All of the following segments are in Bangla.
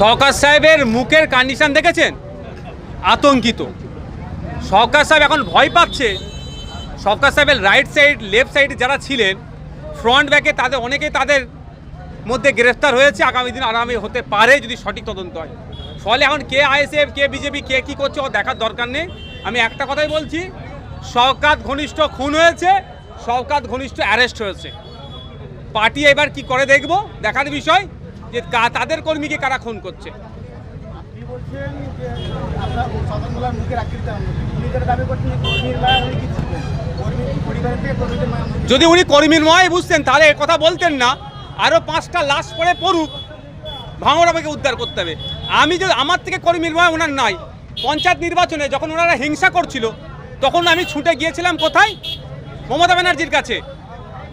সরকার সাহেবের মুখের কন্ডিশন দেখেছেন? আতঙ্কিত। সরকার সাহেব এখন ভয় পাচ্ছে। সরকার সাহেবের রাইট সাইড লেফট সাইড যারা ছিলেন ফ্রন্ট ব্যাকে তাদের, অনেকেই তাদের মধ্যে গ্রেফতার হয়েছে। আগামী দিন আরামে হতে পারে যদি সঠিক তদন্ত হয়। ফলে এখন কে আইএসএফ, কে বিজেপি, কে কী করছে ও দেখার দরকার নেই। আমি একটা কথাই বলছি শওকাত ঘনিষ্ঠ খুন হয়েছে শওকাত ঘনিষ্ঠ অ্যারেস্ট হয়েছে। পার্টি এবার কি করে দেখব? দেখার বিষয় যে তাদের কর্মীকে কারা খুন করছে? যদি উনি কর্মীর ময় বুঝতেন তাহলে কথা বলতেন না। আরও পাঁচটা লাশ পরে পড়ুক ভাঙড় আমাকে উদ্ধার করতে হবে। আমি যদি আমার থেকে কর্মীর ময় ওনার নাই। পঞ্চায়েত নির্বাচনে যখন ওনারা হিংসা করছিল তখন আমি ছুটে গিয়েছিলাম কোথায়? মমতা ব্যানার্জির কাছে।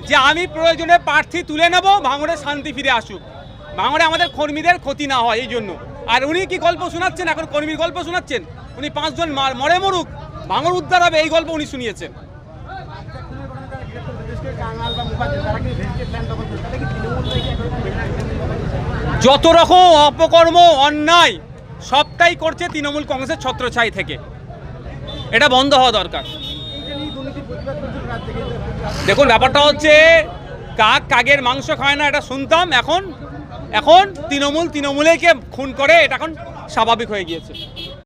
যে আমি প্রয়োজনে প্রার্থী তুলে নেব ভাঙড়ে শান্তি ফিরে আসুক। ভাঙড়ে আমাদের কর্মীদের ক্ষতি না হয়, এই জন্য। আর উনি কি গল্প শোনাচ্ছেন? এখন কর্মীর গল্প শোনাচ্ছেন? উনি পাঁচজন মার- মরে মরুক ভাঙড় উদ্ধার হবে, এই গল্প উনি শুনিয়েছেন। যত রকম অপকর্ম, অন্যায়, সবটাই করছে তৃণমূল কংগ্রেসের ছত্রছাই থেকে। এটা বন্ধ হওয়া দরকার। দেখুন, ব্যাপারটা হচ্ছে, কাক কাগের মাংস খায় না, এটা শুনতাম, এখন এখন তৃণমূল তৃণমূলেকে খুন করে এটা এখন স্বাভাবিক হয়ে গিয়েছে।